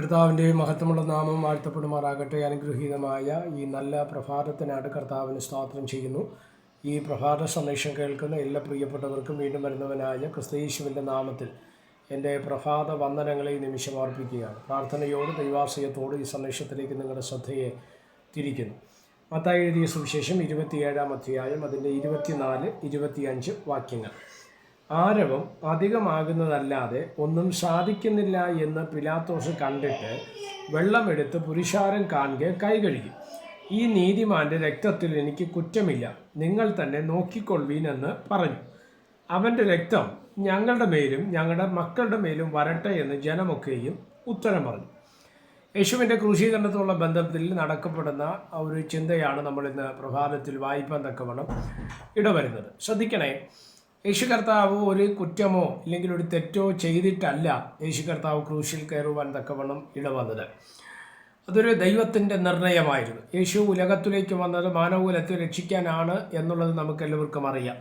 കർത്താവിന്റെ മഹത്വമുള്ള നാമം വാഴ്ത്തപ്പെടുമാറാകട്ടെ അനുഗ്രഹീതമായ ഈ നല്ല പ്രഭാതത്തിനാണ് കർത്താവിന് സ്തോത്രം ചെയ്യുന്നു. ഈ പ്രഭാത സന്ദേശം കേൾക്കുന്ന എല്ലാ പ്രിയപ്പെട്ടവർക്കും വീണ്ടും വരുന്നവനായ ക്രിസ്തീശുവിന്റെ നാമത്തിൽ എന്റെ പ്രഭാത വന്ദനങ്ങളെ ഈ നിമിഷം അർപ്പിക്കുകയാണ്. പ്രാർത്ഥനയോട് ദൈവാശയത്തോട് ഈ സന്ദേശത്തിലേക്ക് നിങ്ങളുടെ ശ്രദ്ധയെ തിരിക്കുന്നു. മത്തായി എഴുതിയ സുവിശേഷം ഇരുപത്തിയേഴാം അധ്യായം അതിന്റെ ഇരുപത്തിനാല് ഇരുപത്തിയഞ്ച് വാക്യങ്ങൾ. ആരവം അധികമാകുന്നതല്ലാതെ ഒന്നും സാധിക്കുന്നില്ല എന്ന് പിലാത്തോസ് കണ്ടിട്ട് വെള്ളമെടുത്ത് പുരുഷാരം കാണുക കൈ കഴുകി. ഈ നീതിമാന്റെ രക്തത്തിൽ എനിക്ക് കുറ്റമില്ല. നിങ്ങൾ തന്നെ നോക്കിക്കൊള്ളീനെന്ന് പറഞ്ഞു. അവന്റെ രക്തം ഞങ്ങളുടെ മേലും ഞങ്ങളുടെ മക്കളുടെ മേലും വരട്ടെ എന്ന് ജനമൊക്കെയും ഉത്തരം പറഞ്ഞു. യേശുവിന്റെ ക്രൂശീകരണത്തോടുള്ള ബന്ധത്തിൽ നടക്കപ്പെടുന്ന ഒരു ചിന്തയാണ് നമ്മൾ ഇന്ന് പ്രഭാതത്തിൽ വായിപ്പാൻ തക്കവണ്ണം ഇടവരുന്നത്. ശ്രദ്ധിക്കണേ യേശു കർത്താവ് ഒരു കുറ്റമോ അല്ലെങ്കിൽ ഒരു തെറ്റോ ചെയ്തിട്ടല്ല യേശു കർത്താവ് ക്രൂശിൽ കയറുവാൻ തക്കവണ്ണം ഇടവന്നത്. അതൊരു ദൈവത്തിന്റെ നിർണയമായിരുന്നു. യേശു ഉലകത്തിലേക്ക് വന്നത് മാനവകുലത്തെ രക്ഷിക്കാനാണ് എന്നുള്ളത് നമുക്ക് എല്ലാവർക്കും അറിയാം.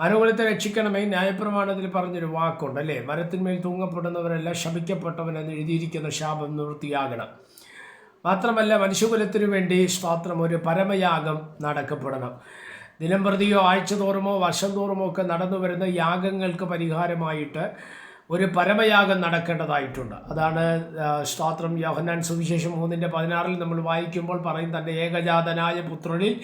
മാനവകുലത്തെ രക്ഷിക്കണമേ ന്യായപ്രമാണത്തിൽ പറഞ്ഞൊരു വാക്കുണ്ട് അല്ലേ? മരത്തിന്മേൽ തൂങ്ങപ്പെടുന്നവരെല്ലാം ശപിക്കപ്പെട്ടവനെന്ന് എഴുതിയിരിക്കുന്ന ശാപം നിവൃത്തിയാകണം. മാത്രമല്ല മനുഷ്യകുലത്തിനു വേണ്ടി സ്വാത്രം ഒരു പരമയാഗം നടക്കപ്പെടണം. ദിനം പ്രതിയോ ആഴ്ച തോറുമോ വർഷം തോറുമോ ഒക്കെ നടന്നു വരുന്ന യാഗങ്ങൾക്ക് പരിഹാരമായിട്ട് ഒരു പരമയാഗം നടക്കേണ്ടതായിട്ടുണ്ട്. അതാണ് സ്ത്രോത്രം യോഹന്നാൻ സുവിശേഷം മൂന്നിന്റെ പതിനാറിൽ നമ്മൾ വായിക്കുമ്പോൾ പറയും തന്റെ ഏകജാതനായ പുത്രനിൽ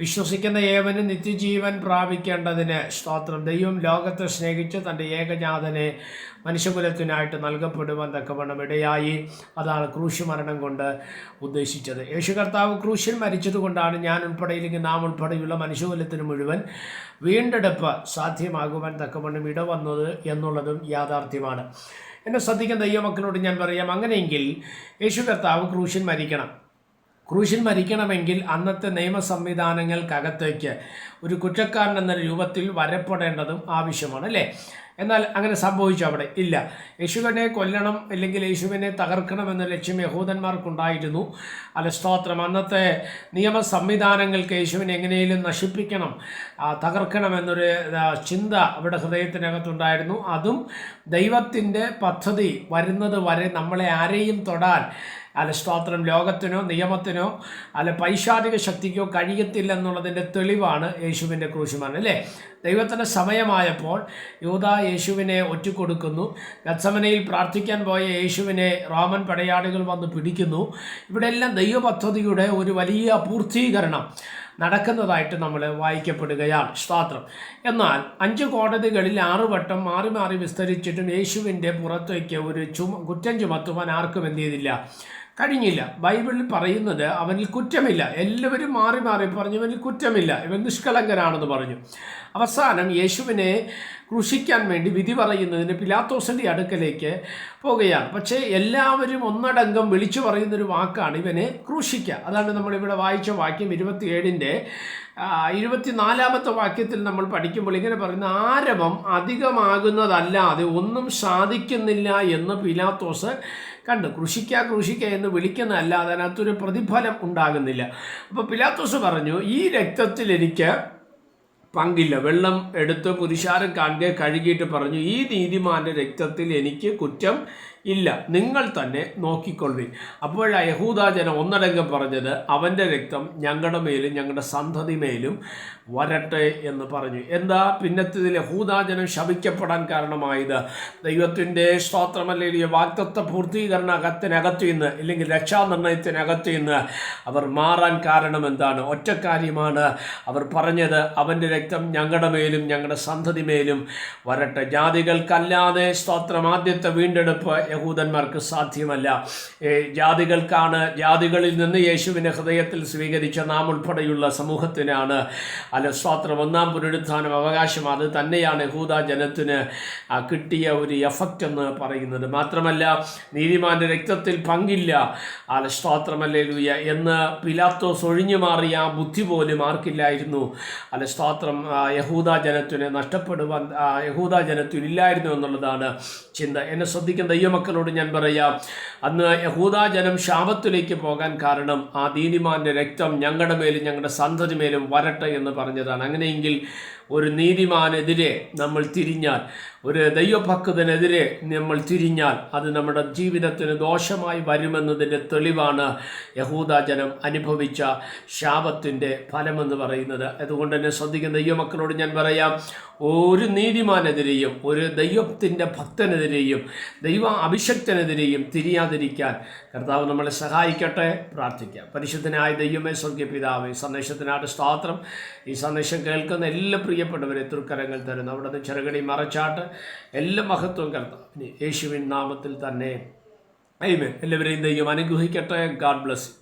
വിശ്വസിക്കുന്ന ഏവനും നിത്യജീവൻ പ്രാപിക്കേണ്ടതിന് സ്തോത്രം. ദൈവം ലോകത്തെ സ്നേഹിച്ച് തന്റെ ഏകജാതനെ മനുഷ്യകുലത്തിനായിട്ട് നൽകപ്പെടുവാൻ തക്കവണ്ണം ഇടയായി. അതാണ് ക്രൂശ് മരണം കൊണ്ട് ഉദ്ദേശിച്ചത്. യേശു കർത്താവ് ക്രൂശിൽ മരിച്ചതുകൊണ്ടാണ് ഞാൻ ഉൾപ്പെടെ ഇല്ലെങ്കിൽ നാം ഉൾപ്പെടെയുള്ള മനുഷ്യകുലത്തിന് മുഴുവൻ വീണ്ടെടുപ്പ് സാധ്യമാകുവാൻ തക്കവണ്ണം ഇടവന്നത് എന്നുള്ളതും യാഥാർത്ഥ്യമാണ്. എന്നെ ശ്രദ്ധിക്കുന്ന ദൈവമക്കളോട് ഞാൻ പറയാം അങ്ങനെയെങ്കിൽ യേശു കർത്താവ് ക്രൂശിൽ മരിക്കണം. ക്രൂശിൽ മരിക്കണമെങ്കിൽ അന്നത്തെ നിയമ സംവിധാനങ്ങൾക്കകത്തേക്ക് ഒരു കുറ്റക്കാരൻ എന്ന രൂപത്തിൽ വരപ്പെടേണ്ടതും ആവശ്യമാണ് അല്ലേ? എന്നാൽ അങ്ങനെ സംഭവിച്ചു അവിടെ? ഇല്ല. യേശുവിനെ കൊല്ലണം അല്ലെങ്കിൽ യേശുവിനെ തകർക്കണം എന്ന ലക്ഷ്യം യഹൂദന്മാർക്കുണ്ടായിരുന്നു. അല്ല സ്തോത്രം. അന്നത്തെ നിയമ സംവിധാനങ്ങൾക്ക് യേശുവിനെ എങ്ങനെയും നശിപ്പിക്കണം തകർക്കണം എന്നൊരു ചിന്ത അവിടെ ഹൃദയത്തിനകത്തുണ്ടായിരുന്നു. അതും ദൈവത്തിന്റെ പദ്ധതി വരുന്നത് വരെ നമ്മളെ ആരെയും തൊടാൻ അല്ല സ്തോത്രം. ലോകത്തിനോ നിയമത്തിനോ അല്ല പൈശാചിക ശക്തിക്കോ കഴിയത്തില്ലെന്നുള്ളതിന്റെ തെളിവാണ് യേശുവിന്റെ ക്രൂശുമാണ് അല്ലേ? ദൈവത്തിന്റെ സമയമായപ്പോൾ യൂത യേശുവിനെ ഒറ്റുകൊടുക്കുന്നു ഗത്സമനയിൽ പ്രാർത്ഥിക്കാൻ പോയ യേശുവിനെ റോമൻ പടയാളികൾ വന്ന് പിടിക്കുന്നു. ഇവിടെ എല്ലാം ദൈവപദ്ധതിയുടെ ഒരു വലിയ പൂർത്തീകരണം നടക്കുന്നതായിട്ട് നമ്മൾ വായിക്കപ്പെടുകയാണ്. സ്തോത്രം. എന്നാൽ അഞ്ച് കോടതികളിൽ ആറ് വട്ടം മാറി മാറി വിസ്തരിച്ചിട്ടും യേശുവിന്റെ പുറത്തേക്ക് ഒരു ചുമ കുറ്റം ചുമത്തുവാൻ ആർക്കും എന്ത് ചെയ്തില്ല. കഴിഞ്ഞില്ല. ബൈബിളിൽ പറയുന്നത് അവനിൽ കുറ്റമില്ല. എല്ലാവരും മാറി മാറി പറഞ്ഞു ഇവനിൽ കുറ്റമില്ല. ഇവൻ നിഷ്കളങ്കനാണെന്ന് പറഞ്ഞു. അവസാനം യേശുവിനെ ക്രൂശിക്കാൻ വേണ്ടി വിധി പറയുന്നതിന് പിലാത്തോസിന്റെ അടുക്കലേക്ക് പോകുകയാണ്. പക്ഷേ എല്ലാവരും ഒന്നടങ്കം വിളിച്ചു പറയുന്നൊരു വാക്കാണ് ഇവനെ ക്രൂശിക്കുക. അതാണ് നമ്മളിവിടെ വായിച്ച വാക്യം ഇരുപത്തിയേഴിന്റെ ഇരുപത്തിനാലാമത്തെ വാക്യത്തിൽ നമ്മൾ പഠിക്കുമ്പോൾ ഇങ്ങനെ പറയുന്ന ആരവം അധികമാകുന്നതല്ലാതെ ഒന്നും സാധിക്കുന്നില്ല എന്ന് പിലാത്തോസ് കണ്ടു കൃഷിക്ക കൃഷിക്ക എന്ന് വിളിക്കുന്ന അല്ലാതെ അതിനകത്തൊരു പ്രതിഫലം ഉണ്ടാകുന്നില്ല. അപ്പോൾ പിലാത്തോസ് പറഞ്ഞു ഈ രക്തത്തിൽ എനിക്ക് പങ്കില്ല. വെള്ളം എടുത്ത് പുരുഷാരം കാണുക കഴുകിയിട്ട് പറഞ്ഞു ഈ നീതിമാന്റെ രക്തത്തിൽ എനിക്ക് കുറ്റം ഇല്ല നിങ്ങൾ തന്നെ നോക്കിക്കൊള്ളി. അപ്പോൾ യഹൂദാജനം ഒന്നടങ്കം പറഞ്ഞത് അവന്റെ രക്തം ഞങ്ങളുടെ മേലും ഞങ്ങളുടെ സന്തതി മേലും വരട്ടെ എന്ന് പറഞ്ഞു. എന്താ? പിന്നത്തതിൽ യഹൂദാജനം ശപിക്കപ്പെടാൻ കാരണമായത്. ദൈവത്തിന്റെ സ്തോത്രമല്ലേലിയ വാക്തത്വ പൂർത്തീകരണ അകത്തിനകത്തു നിന്ന് ഇല്ലെങ്കിൽ രക്ഷാനിർണയത്തിനകത്തു നിന്ന് അവർ മാറാൻ കാരണം എന്താണ്? ഒറ്റക്കാര്യമാണ് അവർ പറഞ്ഞത് അവന്റെ രക്തം ഞങ്ങളുടെ മേലും ഞങ്ങളുടെ സന്തതി മേലും വരട്ടെ. ജാതികൾക്കല്ലാതെ സ്തോത്രം ആദ്യത്തെ വീണ്ടെടുപ്പ് യഹൂദന്മാർക്ക് സാധ്യമല്ല. ജാതികൾക്കാണ് ജാതികളിൽ നിന്ന് യേശുവിനെ ഹൃദയത്തിൽ സ്വീകരിച്ച നാം ഉൾപ്പെടെയുള്ള സമൂഹത്തിനാണ് അല്ല സ്വാത്രം ഒന്നാം പുനരുത്ഥാനം അവകാശം. അത് തന്നെയാണ് യഹൂദ ജനത്തിന് കിട്ടിയ ഒരു എഫക്റ്റ് എന്ന് പറയുന്നത്. മാത്രമല്ല നീതിമാന്റെ രക്തത്തിൽ പങ്കില്ല. അല്ല സ്തോത്രമല്ലേ ലൂയ എന്ന് പിലാത്തോസ് ഒഴിഞ്ഞു മാറിയ ആ ബുദ്ധി പോലും ആർക്കില്ലായിരുന്നു. അല്ല സ്വാത്രം യഹൂദ ജനത്തിന് നഷ്ടപ്പെടുവാൻ യഹൂദ ജനത്തിൽ ഇല്ലായിരുന്നു എന്നുള്ളതാണ് ചിന്ത. എന്നെ ശ്രദ്ധിക്കുന്ന ദൈവമക്കളോട് ഞാൻ പറയാം അന്ന് യഹൂദാ ജനം ശാപത്തിലേക്ക് പോകാൻ കാരണം ആ ദീനിമാന്റെ രക്തം ഞങ്ങളുടെ മേലും ഞങ്ങളുടെ സന്തതി മേലും വരട്ടെ എന്ന് പറഞ്ഞതാണ്. അങ്ങനെയെങ്കിൽ ഒരു നീതിമാനെതിരെ നമ്മൾ തിരിഞ്ഞാൽ ഒരു ദൈവഭക്തനെതിരെ നമ്മൾ തിരിഞ്ഞാൽ അത് നമ്മുടെ ജീവിതത്തിന് ദോഷമായി വരുമെന്നതിന്റെ തെളിവാണ് യഹൂദാജനം അനുഭവിച്ച ശാപത്തിന്റെ ഫലമെന്ന് പറയുന്നത്. അതുകൊണ്ട് തന്നെ ശ്രദ്ധിക്കുന്ന ദൈവമക്കളോട് ഞാൻ പറയാം ഒരു നീതിമാനെതിരെയും ഒരു ദൈവത്തിന്റെ ഭക്തനെതിരെയും ദൈവ അഭിഷക്തനെതിരെയും തിരിയാതിരിക്കാൻ കർത്താവ് നമ്മളെ സഹായിക്കട്ടെ. പ്രാർത്ഥിക്കാം. പരിശുദ്ധനായ ദൈവമേ സ്വർഗീയ ഈ സന്ദേശത്തിനായിട്ട് സ്തോത്രം. ഈ സന്ദേശം കേൾക്കുന്ന എല്ലാ പ്രിയപ്പെട്ടവരെ തൃക്കരങ്ങൾ തരുന്നു അവിടെ ചെറുകടി മറച്ചാട്ട് എല്ലാ മഹത്വം കർത്താവിന് യേശുവിൻ നാമത്തിൽ തന്നെ. അയ്മേൻ എല്ലാവരെയും ദൈവം അനുഗ്രഹിക്കട്ടെ. God bless